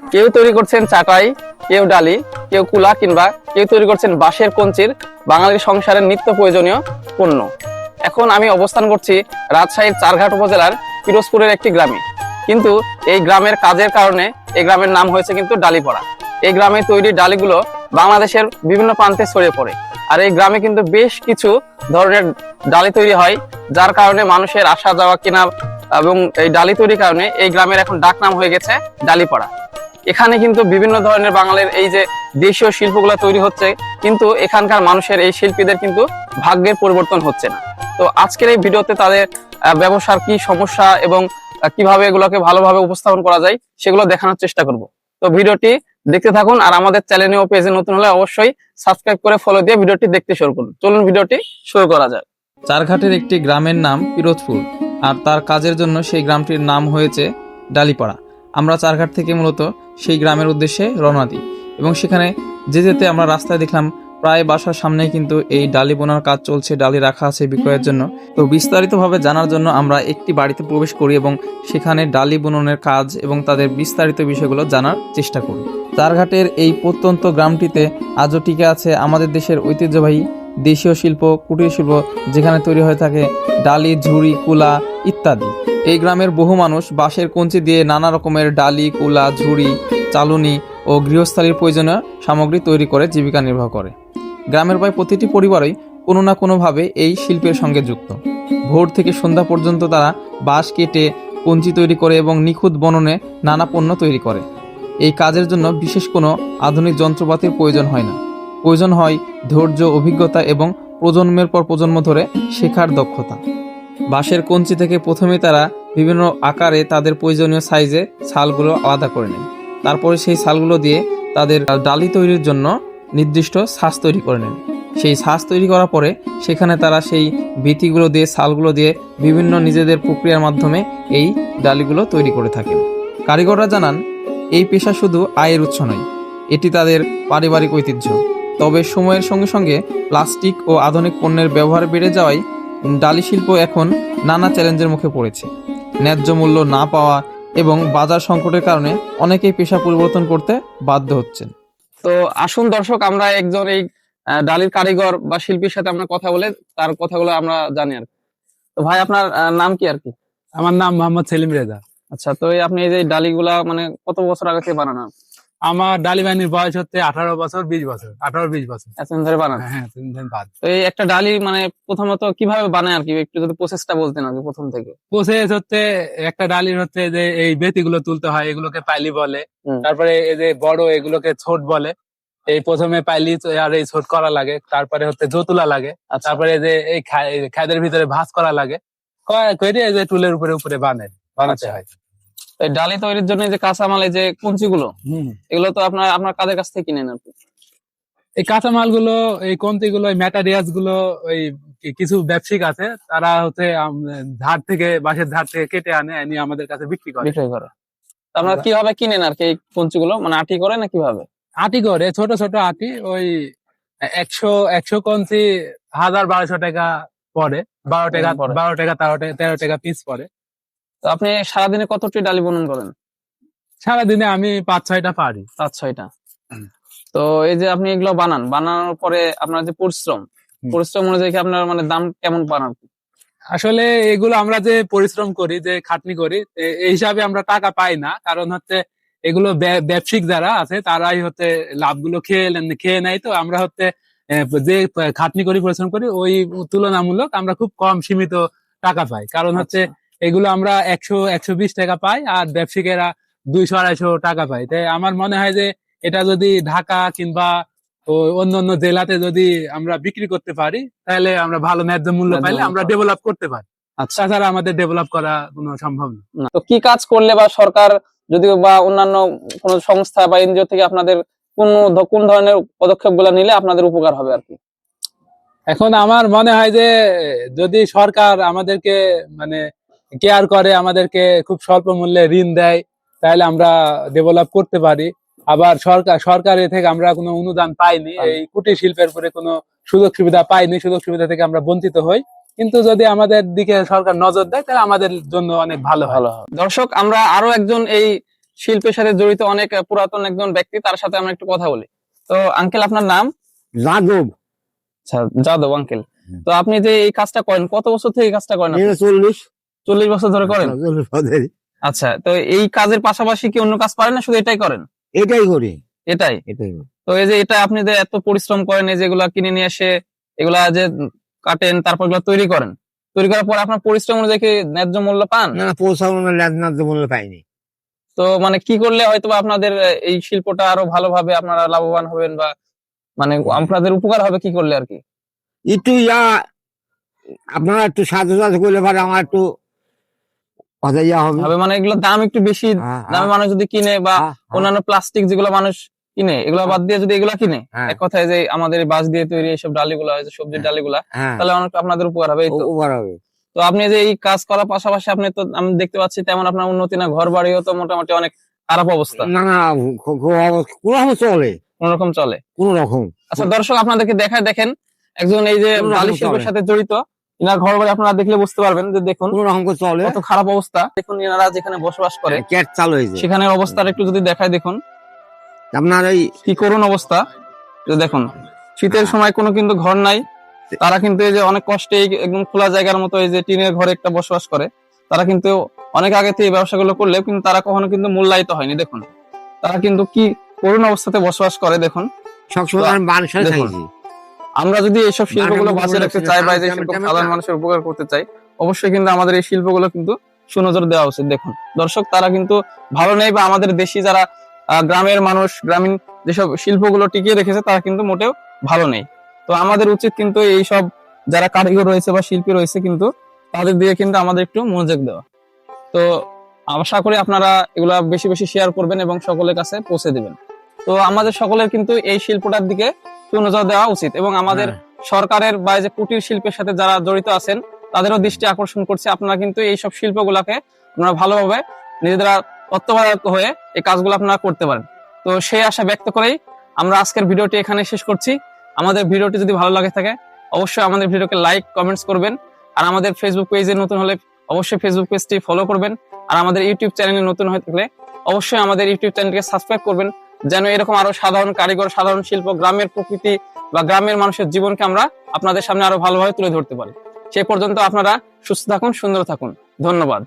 কেউ তৈরি করছেন চাটাই কেউ ডালি, কেউ কুলা কিংবা কেউ তৈরি করছেন বাঁশের কঞ্চির বাঙালির সংসারের নিত্য প্রয়োজনীয় পণ্য। এখন আমি অবস্থান করছি রাজশাহীর চারঘাট উপজেলার পিরোজপুরের একটি গ্রামে। কিন্তু এই গ্রামের কাজের কারণে এই গ্রামের নাম হয়েছে কিন্তু ডালিপাড়া। এই গ্রামে তৈরি ডালিগুলো বাংলাদেশের বিভিন্ন প্রান্তে ছড়িয়ে পড়ে। আর এই গ্রামে কিন্তু বেশ কিছু ধরনের ডালি তৈরি হয়, যার কারণে মানুষের আসা যাওয়া কেনা এবং এই ডালি তৈরির কারণে এই গ্রামের এখন ডাক নাম হয়ে গেছে ডালিপাড়া। এখানে কিন্তু বিভিন্ন ধরনের বাঙালির এই যে দেশীয় শিল্পগুলো তৈরি হচ্ছে, কিন্তু এখানকার মানুষের এই শিল্পীদের কিন্তু ভাগ্যের পরিবর্তন হচ্ছে না। তো আজকের এই ভিডিওতে তাদের ব্যবসার কি সমস্যা এবং কীভাবে এগুলোকে ভালোভাবে উপস্থাপন করা যায়, সেগুলো দেখানোর চেষ্টা করব। তো ভিডিওটি দেখতে থাকুন আর আমাদের চ্যানেলে ও পেজে নতুন হলে অবশ্যই সাবস্ক্রাইব করে ফলো দিয়ে ভিডিওটি দেখতে শুরু করুন। চলুন ভিডিওটি শুরু করা যায় চারঘাটের একটি গ্রামের নাম পিরোজপুর আর তার কাজের জন্য সেই গ্রামটির নাম হয়েছে ডালিপাড়া। আমরা চারঘাট থেকে মূলত সেই গ্রামের উদ্দেশ্যে রওনা দিই। এবং সেখানে যে যেতে আমরা রাস্তায় দেখলাম প্রায় বাসার সামনেই কিন্তু এই ডালি বোনার কাজ চলছে, ডালি রাখা আছে বিক্রয়ের জন্য। তো বিস্তারিতভাবে জানার জন্য আমরা একটি বাড়িতে প্রবেশ করি এবং সেখানে ডালি বুননের কাজ এবং তাদের বিস্তারিত বিষয়গুলো জানার চেষ্টা করি। চারঘাটের এই প্রত্যন্ত গ্রামটিতে আজও টিকে আছে আমাদের দেশের ঐতিহ্যবাহী দেশীয় শিল্প, কুটির শিল্প যেখানে তৈরি হয়ে থাকে ডালি, ঝুড়ি, কুলা ইত্যাদি। এই গ্রামের বহু মানুষ বাঁশের কঞ্চি দিয়ে নানা রকমের ডালি, কুলা, ঝুড়ি, চালুনি ও গৃহস্থালির প্রয়োজনীয় সামগ্রী তৈরি করে জীবিকা নির্বাহ করে। গ্রামের প্রায় প্রতিটি পরিবারই কোনো না কোনোভাবে এই শিল্পের সঙ্গে যুক্ত। ভোর থেকে সন্ধ্যা পর্যন্ত তারা বাঁশ কেটে, কঞ্চি তৈরি করে এবং নিখুঁত বননে নানা পণ্য তৈরি করে। এই কাজের জন্য বিশেষ কোনো আধুনিক যন্ত্রপাতির প্রয়োজন হয় না। প্রয়োজন হয় ধৈর্য, অভিজ্ঞতা এবং প্রজন্মের পর প্রজন্ম ধরে শেখার দক্ষতা। বাঁশের কঞ্চি থেকে প্রথমে তারা বিভিন্ন আকারে তাদের প্রয়োজনীয় সাইজে ছালগুলো আলাদা করে নেয়। তারপরে সেই ছালগুলো দিয়ে তাদের ডালি তৈরির জন্য নির্দিষ্ট ছাঁচ তৈরি করে নেন। সেই ছাঁচ তৈরি করার পরে সেখানে তারা সেই বিতিগুলো দিয়ে, ছালগুলো দিয়ে বিভিন্ন নিজেদের প্রক্রিয়ার মাধ্যমে এই ডালিগুলো তৈরি করে থাকেন। কারিগররা জানান, এই পেশা শুধু আয়ের উৎস নয়, এটি তাদের পারিবারিক ঐতিহ্য। তবে সময়ের সঙ্গে সঙ্গে প্লাস্টিক ও আধুনিক পণ্যের ব্যবহার বেড়ে যাওয়ায় ডালি শিল্প এখন নানা চ্যালেঞ্জের মুখে পড়েছে। ন্যায্য মূল্য না পাওয়া এবং বাজার সংকটের কারণে অনেকেই পেশা পরিবর্তন করতে বাধ্য হচ্ছেন। তো আসুন দর্শক আমরা একজন এই আহ, ডালির কারিগর বা শিল্পীর সাথে আমরা কথা বলে তার কথাগুলো আমরা জানি আর কি। তো ভাই আপনার নাম কি আর কি? আমার নাম মোহাম্মদ সেলিম রেজা। আচ্ছা তো এই আপনি এই যে ডালিগুলা মানে কত বছর আগে থেকে বানানো? আমার ডালি বাহিনীর বয়স হচ্ছে আঠারো বছর বিশ বছর আঠারো বিশ বছর। এতদিন ধরে বানান। হ্যাঁ হ্যাঁ তো এই একটা ডালি মানে প্রথমত কীভাবে বানায় আর কি? একটু যদি প্রসেসটা বলতেন আর প্রথম থেকে। প্রসেস হচ্ছে একটা ডালির হচ্ছে যে এই বেতিগুলো তুলতে হয় এগুলোকে পাইলি বলে। তারপরে এই যে বড় এগুলোকে ছোট বলে। এই প্রথমে পাইলি আর এই ছোট করা লাগে তারপরে হচ্ছে জতুলা লাগে। আচ্ছা। তারপরে যে এই খাদের ভিতরে ভাঁজ করা লাগে। ক- করে এই যে টুলের উপরে উপরে বানে বানাতে আচ্ছা। হয়? ডালি তৈরির জন্য যে কাঁচামাল এই যে কুঞ্চিগুলো এগুলো তো আপনার আপনার কাদের কাছ থেকে কিনেন আর কি এই কাঁচামালগুলো এই কমতি গুলো ম্যাটারিয়ালসগুলো ওই কিছু ব্যবসায়িক আছে তারা হচ্ছে ধার থেকে বাঁশের ধার থেকে কেটে আনে এনে আমাদের কাছে বিক্রি করে। বিক্রয় করে। আপনারা কীভাবে কিনেন আর কি এই কুঞ্চিগুলো? মানে আটি করে না কীভাবে? আটি করে ছোট ছোট আটি ওই একশো একশো কঞ্চি হাজার বারোশো টাকা পড়ে বারো টাকা বারো টাকা তেরো টাকা তেরো টাকা পিস পড়ে। তো আপনি সারাদিনে কতটি ডালি বুনন করেন? সারাদিনে আমি পাঁচ ছয়টা পারি। পাঁচ ছয়টা। তো এই যে আপনি এগুলো বানান বানানোর পরে আপনার যে পরিশ্রম পরিশ্রম অনুযায়ী আপনার মানে দাম কেমন পান আসলে এগুলো আমরা যে পরিশ্রম করি যে খাটনি করি এই হিসাবে আমরা টাকা পাই না। কারণ হচ্ছে এগুলো ব্য- ব্যবসায়িক যারা আছে তারাই হচ্ছে লাভগুলো খেয়ে খেয়ে নেয় তো। আমরা হচ্ছে যে খাটনি করি পরিশ্রম করি ওই তুলনামূলক আমরা খুব কম সীমিত টাকা পাই। কারণ হচ্ছে আচ্ছা। এগুলো আমরা একশো একশো বিশ টাকা পাই আর ব্যবসায়িকেরা দুইশো আড়াইশো টাকা পাই তাই আমার মনে হয় যে এটা যদি ঢাকা কিংবা অন্য অন্য জেলাতে যদি আমরা বিক্রি করতে পারি তাহলে আমরা ভালো ন্যায্য মূল্য পাইলে আমরা ডেভেলপ করতে পারি। আচ্ছা। তাছাড়া আমাদের ডেভেলপ করা কোনো সম্ভব না। না। তো কি কাজ করলে বা সরকার যদি বা অন্যান্য কোন সংস্থা বা এনজিও থেকে আপনাদের কোন কোন ধরনের পদক্ষেপগুলা নিলে আপনাদের উপকার হবে আর কি? এখন আমার মনে হয় যে যদি সরকার আমাদেরকে মানে কেয়ার করে আমাদেরকে খুব স্বল্প মূল্যে ঋণ দেয় তাহলে আমরা ডেভেলপ করতে পারি। আবার সরকার সরকার এ থেকে আমরা কোনো অনুদান পাইনি। এই কুটির শিল্পের উপরে কোনো সুযোগ সুবিধা পাইনি সুযোগ সুবিধা থেকে আমরা বঞ্চিত হই। কিন্তু যদি আমাদের দিকে সরকার নজর দেয় তাহলে আমাদের জন্য অনেক ভালো ভালো হবে দর্শক আমরা আরও একজন এই শিল্পের সাথে জড়িত অনেক পুরাতন একজন ব্যক্তি তার সাথে আমরা একটু কথা বলি। তো আঙ্কেল আপনার নাম? যাদব। আচ্ছা যাদব আঙ্কেল। তো আপনি যে এই কাজটা করেন কত বছর থেকে এই কাজটা করেন চল্লিশ চল্লিশ বছর ধরে করেন? আচ্ছা তো এই কাজের পাশাপাশি কি অন্য কাজ পারেন না শুধু এটাই করেন? এটাই করি। এটাই? এটাই তো এই যে এটা আপনি যে এত পরিশ্রম করেন এই যেগুলা কিনে নিয়ে এসে এগুলা যে কাটেন তারপর এগুলো তৈরি করেন তৈরি করার পর আপনার পরিশ্রম অনুযায়ী ন্যায্য মূল্য পান? না পৌঁছানো ন্যায্য মূল্য পাইনি। তো মানে কি করলে হয়তো আপনাদের এই শিল্পটা আরও ভালোভাবে আপনারা লাভবান হবেন বা মানে আপনাদের উপকার হবে কি করলে আর কি? একটু ইয়া আপনারা একটু সাহায্য সাহায্য করলে পারে আমার একটু হবে। মানে এগুলো দাম একটু বেশি। হ্যাঁ, দামে মানুষ যদি কিনে বা হ্যাঁ, হ্যাঁ। অন্যান্য প্লাস্টিক যেগুলো মানুষ কিনে এগুলো বাদ দিয়ে যদি এগুলা কিনে হ্যাঁ। এক কথায় যে আমাদের বাঁশ দিয়ে তৈরি এইসব ডালিগুলা সবজির হ্যাঁ। ডালিগুলা হ্যাঁ। তাহলে অনেক আপনাদের উপকার হবে উপকার হবে। তো আপনি যে এই কাজ করার পাশাপাশি আপনি তো আমি দেখতে পাচ্ছি তেমন আপনার উন্নতি না ঘর বাড়িও তো মোটামুটি অনেক খারাপ অবস্থা। না না কোনো রকম চলে। কোন রকম চলে। কোন রকম। আচ্ছা দর্শক আপনাদেরকে দেখায় দেখেন একজন এই যে ডালি শিল্পের সাথে জড়িত ইনার ঘর বাড়ি আপনারা দেখলে বুঝতে পারবেন যে দেখুন কত খারাপ অবস্থা। দেখুন ইনারা যেখানে বসবাস করে ক্যাট চালু হয়েছে। অবস্থাটা একটু যদি দেখায় দেখুন। আপনার এই কি করুন অবস্থা। দেখুন শীতের সময় কোনো কিন্তু ঘর নাই। তারা কিন্তু এই যে অনেক কষ্টে একদম খোলা জায়গার মতো এই যে টিনের ঘরে একটা বসবাস করে। তারা কিন্তু অনেক আগে থেকে এই ব্যবসাগুলো করলেও কিন্তু তারা কখনো কিন্তু মূল্যায়িত হয়নি। দেখুন তারা কিন্তু কি করুণ অবস্থাতে বসবাস করে দেখুন। সবসময় আমরা যদি এইসব শিল্পগুলো বাঁচিয়ে রাখতে চাই বা এই শিল্প সাধারণ মানুষের উপকার করতে চাই অবশ্যই কিন্তু আমাদের এই শিল্পগুলো কিন্তু সুনজর দেওয়া উচিত। দেখুন দর্শক তারা কিন্তু ভালো নেই বা আমাদের দেশি যারা গ্রামের মানুষ গ্রামীণ যেসব শিল্পগুলো টিকিয়ে রেখেছে তারা কিন্তু মোটেও ভালো নেই। তো আমাদের উচিত কিন্তু এই সব যারা কারিগর রয়েছে বা শিল্পী রয়েছে কিন্তু তাদের দিয়ে কিন্তু আমাদের একটু মনোযোগ দেওয়া। তো আশা করি আপনারা এগুলা বেশি বেশি শেয়ার করবেন এবং সকলের কাছে পৌঁছে দিবেন। তো আমাদের সকলের কিন্তু এই শিল্পটার দিকে সুনজর দেওয়া উচিত এবং আমাদের হ্যাঁ। সরকারের বা যে কুটির শিল্পের সাথে যারা জড়িত আছেন তাদেরও দৃষ্টি আকর্ষণ করছে। আপনারা কিন্তু এই সব শিল্পগুলাকে আপনারা ভালোভাবে নিজেরা তত্ত্বাবধায়ক হয়ে এই কাজগুলো আপনারা করতে পারেন। তো সেই আশা ব্যক্ত করেই আমরা আজকের ভিডিওটি এখানে শেষ করছি। আমাদের ভিডিওটি যদি ভালো লাগে থাকে অবশ্যই আমাদের ভিডিওকে লাইক কমেন্টস করবেন। আর আমাদের ফেসবুক পেজে নতুন হলে অবশ্যই ফেসবুক পেজটি ফলো করবেন। আর আমাদের ইউটিউব চ্যানেলে নতুন হয়ে থাকলে অবশ্যই আমাদের ইউটিউব চ্যানেলকে সাবস্ক্রাইব করবেন। যেন এরকম আরও সাধারণ কারিগর, সাধারণ শিল্প, গ্রামের প্রকৃতি বা গ্রামের মানুষের জীবনকে আমরা আপনাদের সামনে আরও ভালোভাবে তুলে ধরতে পারি। সে পর্যন্ত আপনারা সুস্থ থাকুন, সুন্দর থাকুন। ধন্যবাদ।